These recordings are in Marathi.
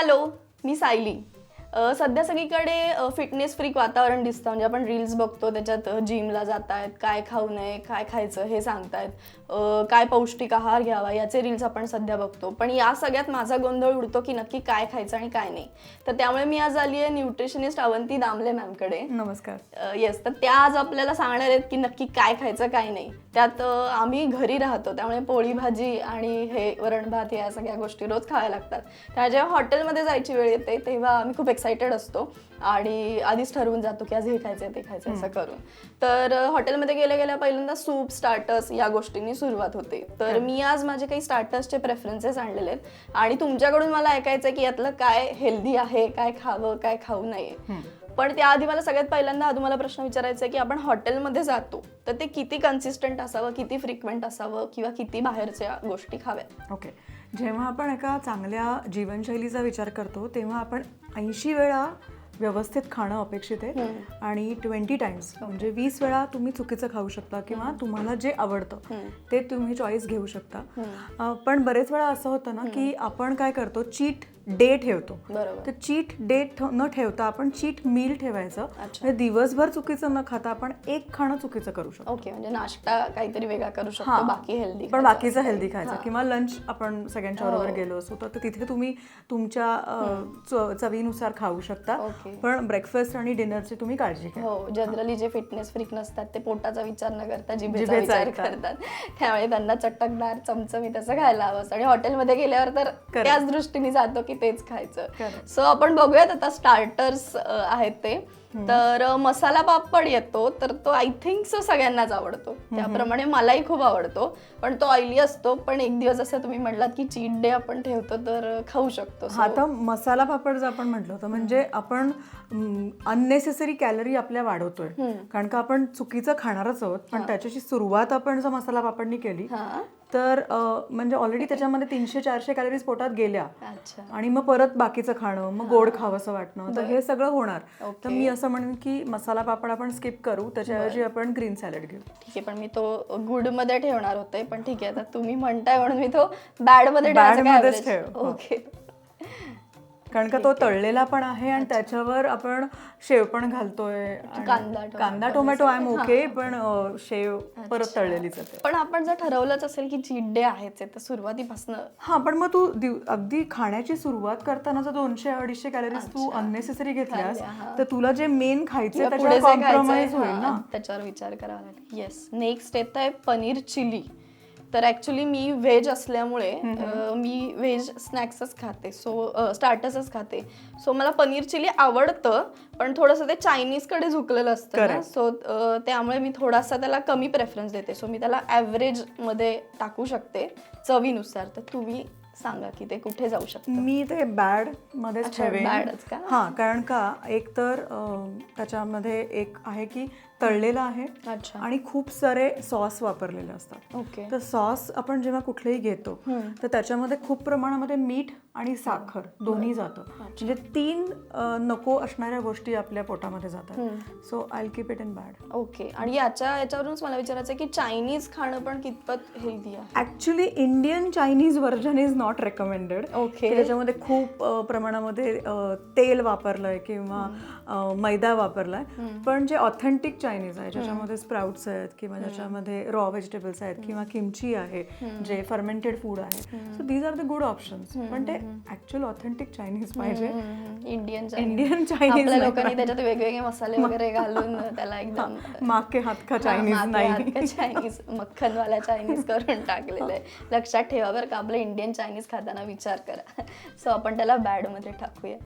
हॅलो मी सायली. सध्या सगळीकडे फिटनेस फ्रीक वातावरण दिसतं. म्हणजे आपण रील्स बघतो त्याच्यात जिमला जात आहेत काय खाऊ नये काय खायचं हे सांगतायत. काय पौष्टिक आहार घ्यावा याचे रील्स आपण सध्या बघतो. पण या सगळ्यात माझा गोंधळ उडतो की नक्की काय खायचं आणि काय नाही. तर त्यामुळे मी आज आली आहे न्यूट्रिशनिस्ट अवंती दामले मॅमकडे नमस्कार. येस तर त्या आज आपल्याला सांगणार आहेत की नक्की काय खायचं काय नाही. त्यात आम्ही घरी राहतो त्यामुळे पोळी भाजी आणि हे वरण भात या सगळ्या गोष्टी रोज खाव्या लागतात. त्या जेव्हा हॉटेलमध्ये जायची वेळ येते तेव्हा आम्ही खूप एक्सायटेड असतो आणि आधीच ठरवून जातो की आज हे खायचं ते खायचं असं करून. तर हॉटेलमध्ये गेल्या गेल्या पहिल्यांदा सूप स्टार्टर्स या गोष्टींनी सुरुवात होते. तर मी आज माझे काही स्टार्टर्सचे प्रेफरन्सेस आणलेले आहेत. आणि तुमच्याकडून मला ऐकायचं आहे की यातलं काय हेल्दी आहे काय खावं काय खाऊ नये पण त्याआधी मला सगळ्यात पहिल्यांदा हा तुम्हाला प्रश्न विचारायचा आहे की आपण हॉटेलमध्ये जातो तर ते किती कन्सिस्टंट असावं किती फ्रिक्वेंट असावं किंवा किती बाहेरच्या गोष्टी खाव्यात? ओके जेव्हा आपण एका चांगल्या जीवनशैलीचा विचार करतो तेव्हा आपण ऐंशी वेळा व्यवस्थित खाणं अपेक्षित आहे. आणि ट्वेंटी टाइम्स म्हणजे वीस वेळा तुम्ही चुकीचं खाऊ शकता किंवा तुम्हाला जे आवडतं ते तुम्ही चॉईस घेऊ शकता. पण बरेच वेळा असं होतं ना की आपण काय करतो चीट डे ठेवतो तर चीट डेट न ठेवता आपण चीट मील ठेवायचं. म्हणजे दिवसभर चुकीचं न खाता आपण एक खाणं चुकीचं करू शकतो ओके म्हणजे नाश्ता काहीतरी वेगळा करू शकतो. बाकी हेल्दी पण बाकीचं हेल्दी खायचं किंवा लंच आपण सगळ्यांच्या हो. बरोबर गेलो असो तर तिथे तुम्ही तुमच्या चवीनुसार खाऊ शकता. पण ब्रेकफास्ट आणि डिनरची तुम्ही काळजी घ्या हो जनरली जे फिटनेस फ्रीक नसतात ते पोटाचा विचार न करता जिभेचा विचार. करतात त्यामुळे त्यांना चटकदार चमचमीत असं खायला हवं असतं. आणि हॉटेलमध्ये गेल्यावर तर. त्याच दृष्टीने जातो की तेच खायचं. सो आपण बघूयात आता स्टार्टर्स आहेत ते. तर मसाला पापड येतो तर तो आय थिंक सो सगळ्यांनाच आवडतो. त्याप्रमाणे मलाही खूप आवडतो. पण तो ऑइली असतो पण एक दिवस असं तुम्ही म्हटलात की चीट डे आपण ठेवतो तर खाऊ शकतो. हा तर मसाला पापड जर आपण म्हटलं होतं म्हणजे आपण अननेसेसरी कॅलरी आपल्या वाढवतोय. कारण का आपण चुकीचं खाणारच आहोत पण त्याच्याशी सुरुवात आपण जर मसाला पापडनी केली तर म्हणजे ऑलरेडी त्याच्यामध्ये तीनशे चारशे कॅलरीज पोटात गेल्या. अच्छा. आणि मग परत बाकीचं खाणं मग गोड खावंसं वाटणं. तर हे सगळं होणार. तर मी असं म्हणेन की मसाला पापड आपण स्किप करू. त्याच्याऐवजी आपण ग्रीन सॅलड घेऊ. ठीक आहे पण मी तो गुडमध्ये ठेवणार होते. पण ठीक आहे आता तुम्ही म्हणताय म्हणून मी तो बॅडमध्ये Bad ठेवायचा काय मध्येच average? ठेव. ओके कारण का तो तळलेला पण आहे आणि त्याच्यावर आपण शेव पण घालतोय कांदा, टोमॅटो. कांदा टोमॅटो आय एम ओके पण शेव परत तळलेलीच आहे पण आपण जर ठरवलंच असेल की चीट डे आहेच आहे तर सुरुवातीपासून हा पण मग तू अगदी खाण्याची सुरुवात करताना जर दोनशे अडीचशे कॅलरीज तू अननेसेसरी घेतल्यास. तर तुला जे मेन खायचे त्याच्यावर कॉम्प्रोमाइज होईल ना. त्याच्यावर विचार करावा लागेल. येस नेक्स्ट येत आहे पनीर चिली. तर ऍक्च्युली मी व्हेज असल्यामुळे अं, मी व्हेज स्नॅक्सच खाते. सो स्टार्टर्सच खाते. सो मला पनीर चिली आवडतं पण थोडंसं ते चायनीजकडे झुकलेलं असतं ना. Correct. सो त्यामुळे मी थोडासा त्याला कमी प्रेफरन्स देते. सो मी त्याला ॲव्हरेजमध्ये टाकू शकते चवीनुसार. तर तुम्ही सांगा की ते कुठे जाऊ शकतं. मी ते बॅड मध्येच अच्छा, ठेवेन. bad च का? हा कारण का? एक तर अं, त्याच्यामध्ये एक आहे की तळलेलं आहे अच्छा. आणि खूप सारे सॉस वापरलेले असतात. ओके. तर सॉस आपण जेव्हा कुठलेही घेतो तर त्याच्यामध्ये खूप प्रमाणामध्ये मीठ आणि साखर दोन्ही जातं. म्हणजे तीन नको असणाऱ्या गोष्टी आपल्या पोटामध्ये जातात. So I keep it in bad okay. आणि याच्या याच्यावरूनच मला विचारायचं की चायनीज खाणं पण कितपत हेल्दी आहे? Actually Indian Chinese version is not recommended Okay. त्याच्यामध्ये खूप प्रमाणामध्ये तेल वापरलंय किंवा मैदा वापरलाय. पण जे ऑथेंटिक चायनीज आहे ज्याच्यामध्ये स्प्राउट्स आहेत किंवा ज्याच्यामध्ये रॉ व्हेजिटेबल्स आहेत किंवा किमची आहे जे फर्मेंटेड फूड आहे. So these are the good options पण ते ऍक्च्युअल ऑथेंटिक चायनीज पाहिजे. इंडियन इंडियन चायनीज लोकांनी त्याच्यात वेगवेगळे मसाले वगैरे घालून त्याला एकदम माग के हात का चायनीज नाही. चायनीज मक्खनवाला चायनीज करून टाकलेलं. आहे लक्षात ठेवा बरं का आपलं इंडियन चायनीज खाताना विचार करा. सो आपण त्याला बॅडमध्ये टाकूया.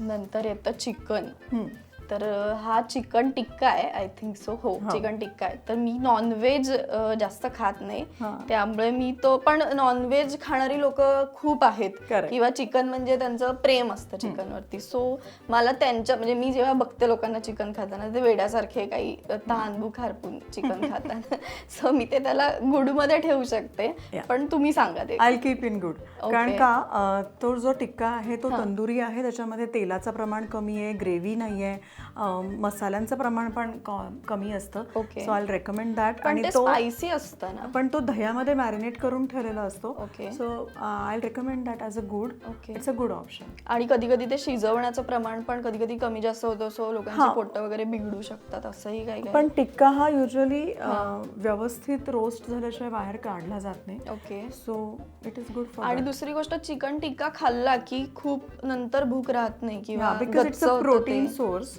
नंतर येतं चिकन. तर हा चिकन टिक्का आहे आय थिंक सो हो चिकन टिक्का आहे. तर मी नॉनव्हेज जास्त खात नाही. त्यामुळे मी तो पण नॉनव्हेज खाणारी लोक खूप आहेत. किंवा चिकन म्हणजे त्यांचं प्रेम असतं चिकनवरती. सो मला त्यांच्या म्हणजे मी जेव्हा बघते लोकांना चिकन खाताना ते वेड्यासारखे काही तहानभूक हरपून चिकन खातात सो मी ते त्याला गुडमध्ये ठेवू शकते. पण तुम्ही सांगा ते. I keep in good. कारण का तो जो टिक्का आहे तो तंदुरी आहे त्याच्यामध्ये तेलाचं प्रमाण कमी आहे ग्रेव्ही नाही आहे मसाल्यांचं प्रमाण पण कमी असतं. Okay. So I recommend that आणि ते स्पायसी असतं ना? पण तो दह्यामध्ये मॅरिनेट करून ठेवलेला असतो. Okay. So I recommend that as a good Okay. It's a good option आणि कधी कधी ते शिजवण्याचं प्रमाण पण कधी कधी कमी जास्त होतं सो लोकांची. पोटं वगैरे बिघडू शकतात असंही काही पण टिक्का हा युजली व्यवस्थित रोस्ट झाल्याशिवाय बाहेर काढला जात नाही. Okay. So it is good for आणि दुसरी गोष्ट चिकन टिक्का खाल्ला की खूप नंतर भूक राहत नाही किंवा because it's a protein. Source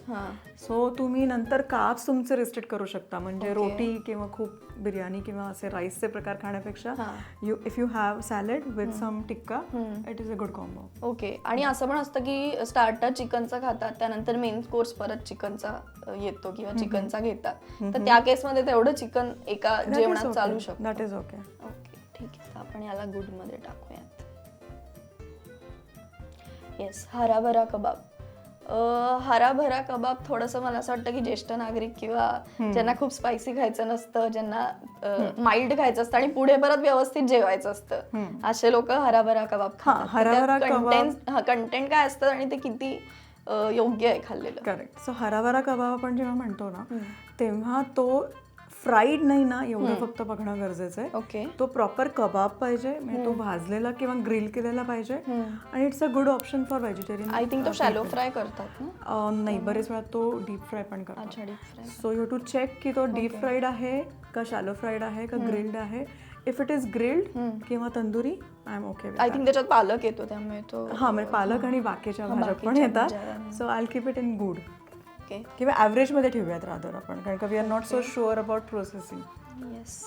so तुम्ही नंतर काप्स तुमचे रिस्ट्रिक्ट करू शकता. म्हणजे. रोटी किंवा खूप बिर्याणी किंवा असे राईसचे प्रकार खाण्यापेक्षा. You if you have salad with some tikka it is a good combo okay आणि असं पण असतं की स्टार्टर चिकनचा खातात त्यानंतर मेन कोर्स परत चिकनचा येतो किंवा चिकनचा घेतात. तर त्या केसमध्ये तेवढं चिकन एका जेवणात चालू शकतं. दॅट इज ओके ओके ठीक आहे. आपण याला गुडमध्ये टाकूयात. येस हराभरा कबाब. हराभरा कबाब थोडंसं मला असं वाटतं की ज्येष्ठ नागरिक किंवा ज्यांना खूप स्पायसी खायचं नसतं ज्यांना माइल्ड खायचं असतं आणि पुढे परत व्यवस्थित जेवायचं असतं. असे लोक हराभरा कबाब कबाब- कंटेंट कंटेंट काय असतं आणि ते किती योग्य आहे खाल्लेलं. करेक्ट सो हराभरा कबाब आपण जेव्हा म्हणतो ना तेव्हा तो फ्राईड नाही ना एवढं फक्त बघणं गरजेचं आहे. ओके. तो प्रॉपर कबाब पाहिजे म्हणजे तो भाजलेला किंवा ग्रिल केलेला पाहिजे. आणि it's a good option for vegetarian I think तो शॅलो फ्राय करतात नाही बरेच वेळा तो डीप फ्राय पण करतात. सो यू टू चेक की तो डीप फ्राईड आहे का शॅलो फ्राईड आहे का ग्रिल्ड आहे. इफ इट इज ग्रिल्ड किंवा tandoori I am okay I think त्याच्यात पालक येतो त्यामुळे तो हा म्हणजे पालक आणि बाकीच्या भाज्या पण येतात. So I keep it in good okay किंवा ॲव्हरेजमध्ये ठेवूयात रादर आपण कारण का we are not so sure about processing yes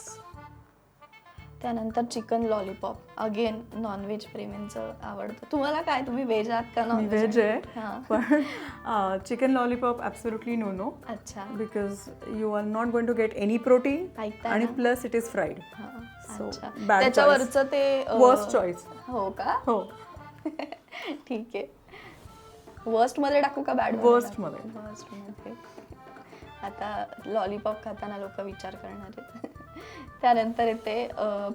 त्यानंतर chicken lollipop again non veg प्रेमींचं आवडतं. तुम्हाला काय? तुम्ही व्हेज आहात का नॉन व्हेज आहे हां. पण chicken lollipop absolutely no no अच्छा. Because you are not going to get any protein आणि? Plus it is fried bad त्याच्यावरचं ते वर्स्ट चॉईस हो का? हो. ठीक आहे. वर्स्टमध्ये टाकू का बॅड Worst मध्ये. वर्स्टमध्ये. आता लॉलीपॉप खाताना लोक विचार करणार आहेत. त्यानंतर येते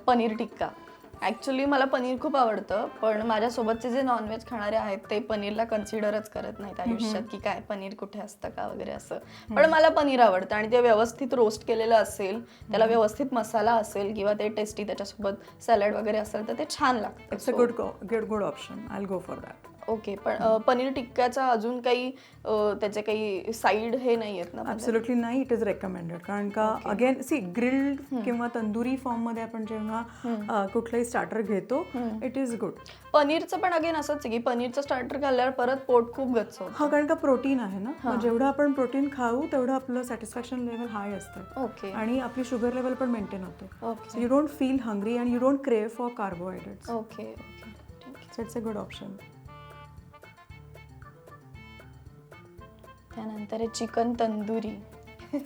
पनीर टिक्का. ॲक्च्युली मला पनीर खूप आवडतं पण माझ्यासोबतचे जे नॉनव्हेज खाणारे आहेत ते पनीरला कन्सिडरच करत नाहीत आयुष्यात की काय पनीर कुठे असतं का वगैरे असं. पण मला पनीर आवडतं आणि ते व्यवस्थित रोस्ट केलेलं असेल त्याला व्यवस्थित मसाला असेल किंवा ते टेस्टी त्याच्यासोबत सॅलड वगैरे असेल तर ते छान लागतं. It's a good good good option I go for that okay पण पनीर टिक्क्याचा अजून काही त्याचे काही साईड हे नाही आहेत ना ॲब्सोल्युटली नाही इट इज रेकमेंडेड कारण का अगेन सी ग्रिल्ड किंवा तंदुरी फॉर्ममध्ये आपण जेव्हा कुठलंही स्टार्टर घेतो इट इज गुड पनीरचं पण अगेन असंच आहे की पनीरचं स्टार्टर खाल्ल्यावर परत पोट खूप गच्च हा कारण का प्रोटीन आहे ना? जेवढं आपण प्रोटीन खाऊ तेवढं आपलं सॅटिस्फॅक्शन लेवल हाय असतं. ओके. आणि आपली शुगर लेवल पण मेंटेन होते. You don't feel hungry and you don't crave for carbohydrates okay okay. It's a good option त्यानंतर chicken tandoori.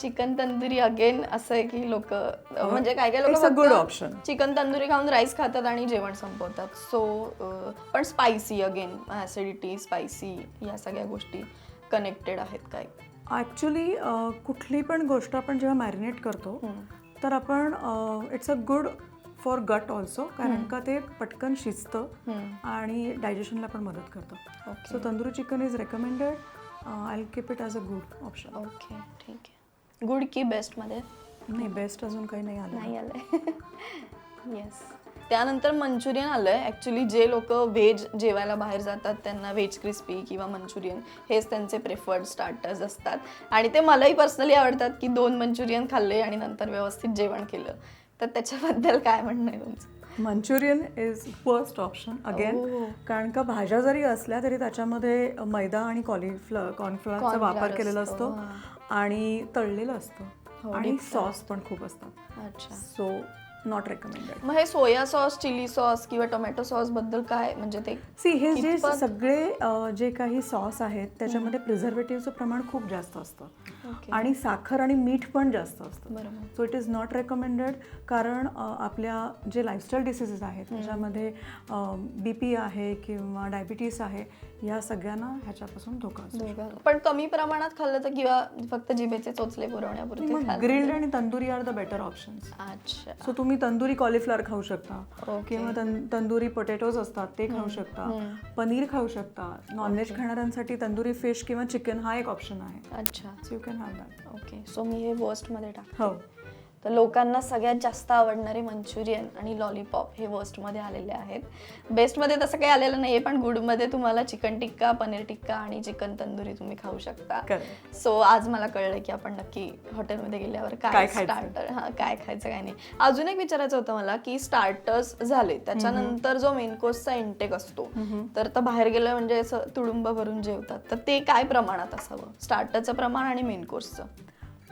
Chicken tandoori again असं आहे की लोक म्हणजे काय काय लोक option. चिकन तंदुरी खाऊन राईस खातात आणि जेवण संपवतात. सो पण स्पायसी अगेन ऍसिडिटी स्पायसी या सगळ्या गोष्टी कनेक्टेड आहेत काय ॲक्च्युली कुठली पण गोष्ट आपण जेव्हा मॅरिनेट करतो तर आपण it's a good for gut also कारण का ते पटकन शिजतं आणि डायजेशनला पण मदत करतं. So tandoori chicken is recommended I keep it as a good option okay ठीक आहे गुड की बेस्टमध्ये? नाही बेस्ट अजून काही नाही आलं. नाही आलंय. येस त्यानंतर मंचुरियन आलंय. ॲक्च्युली जे लोक व्हेज जेवायला बाहेर जातात त्यांना व्हेज क्रिस्पी किंवा मंचुरियन हेच त्यांचे प्रेफर्ड स्टार्टर्स असतात. आणि ते मलाही पर्सनली आवडतात की दोन मंचुरियन खाल्ले आणि नंतर व्यवस्थित जेवण केलं. तर त्याच्याबद्दल काय म्हणणं आहे तुमचं? Manchurian is first option again. कारण का भाज्या जरी असल्या तरी त्याच्यामध्ये मैदा आणि कॉलीफ्लॉवर कॉर्नफ्लॉवरचा वापर केलेला असतो, आणि तळलेलं हो, असतं आणि deep fry. सॉस पण खूप असतात. अच्छा. सो नॉट रेकमेंडेड मग हे सोया सॉस चिली सॉस किंवा टोमॅटो सॉसबद्दल काय? म्हणजे ते सी हे जे कितपत- सगळे अ, जे काही सॉस आहेत त्याच्यामध्ये प्रिझर्वेटिव्हचं प्रमाण खूप जास्त असतं. ओके. आणि साखर आणि मीठ पण जास्त असतं. बरोबर. So it is not recommended कारण अ, आपल्या जे लाईफस्टाईल डिसिजेस आहेत त्याच्यामध्ये बी पी आहे किंवा डायबिटीस आहे या सगळ्यांना ह्याच्यापासून धोका असतो. पण कमी प्रमाणात खाल्लं तर किंवा फक्त जिभेचे चोचले पुरवण्यापुरते मग खाल्लं ग्रिल्ड आणि tandoori are the better options अच्छा. सो तुम्ही तुम्ही तंदुरी कॉलीफ्लॉवर खाऊ शकता. किंवा तंदुरी पोटॅटोज असतात ते खाऊ शकता. पनीर खाऊ शकता. नॉनव्हेज खाणाऱ्यांसाठी तंदुरी फिश किंवा चिकन हा एक ऑप्शन आहे. अच्छा. So you can have that okay so मी हे वर्स्टमध्ये टाक हो. तर लोकांना सगळ्यात जास्त आवडणारे मंचुरियन आणि लॉलीपॉप हे वर्स्टमध्ये आलेले आहेत. बेस्टमध्ये तसं काही आलेलं नाही पण गुडमध्ये तुम्हाला चिकन टिक्का पनीर टिक्का आणि चिकन तंदुरी तुम्ही खाऊ शकता. सो आज मला कळलं की आपण नक्की हॉटेलमध्ये गेल्यावर काय? स्टार्टर हा काय खायचं काय नाही. अजून एक विचारायचं होतं मला की स्टार्टर्स झाले त्याच्यानंतर जो मेन कोर्सचा इंटेक असतो तर तर बाहेर गेलं म्हणजे असं तुडुंब भरून जेवतात. तर ते काय प्रमाणात असावं? स्टार्टरचं प्रमाण आणि मेन कोर्सचं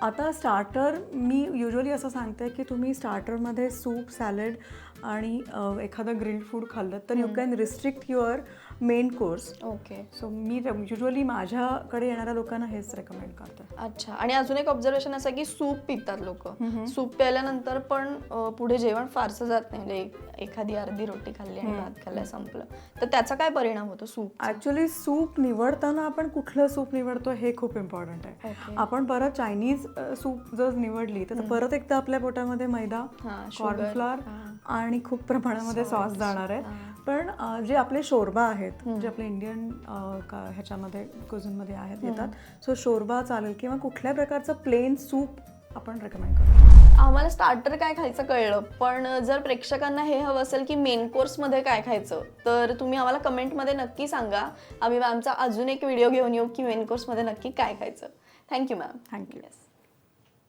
आता स्टार्टर मी युजली असं सांगते की तुम्ही स्टार्टरमध्ये सूप सॅलड आणि एखादं ग्रिल्ड फूड खाल्लं तर you can restrict your main course okay so me usually माझ्याकडे येणाऱ्या लोकांना हेच रेकमेंड करते. अच्छा. आणि अजून एक ऑब्झर्वेशन असं की सूप पितात लोक. सूप प्यायल्यानंतर पण पुढे जेवण फारसं जात नाही. म्हणजे एखादी अर्धी रोटी खाल्ली आणि भात खाल्लाय संपलं. तर त्याचा काय परिणाम होतो सूप ॲक्च्युली सूप निवडताना आपण कुठलं सूप निवडतो हे खूप इम्पॉर्टंट आहे. आपण परत चायनीज सूप जर निवडली तर परत एकदा आपल्या पोटामध्ये मैदा. कॉर्नफ्लॉर आणि खूप प्रमाणामध्ये सॉस जाणार आहेत पण जे आपले शोरबा आहेत जे आपले इंडियन ह्याच्यामध्ये कुझिनमध्ये आहेत येतात. सो शोरबा चालेल किंवा कुठल्या प्रकारचं प्लेन सूप आपण रेकमेंड करतो आम्हाला स्टार्टर काय खायचं कळलं पण जर प्रेक्षकांना हे हवं असेल की मेन कोर्समध्ये काय खायचं तर तुम्ही आम्हाला कमेंटमध्ये नक्की सांगा. आम्ही मॅमचा अजून एक व्हिडिओ घेऊन येऊ की मेन कोर्समध्ये नक्की काय खायचं. Thank you ma'am thank you yes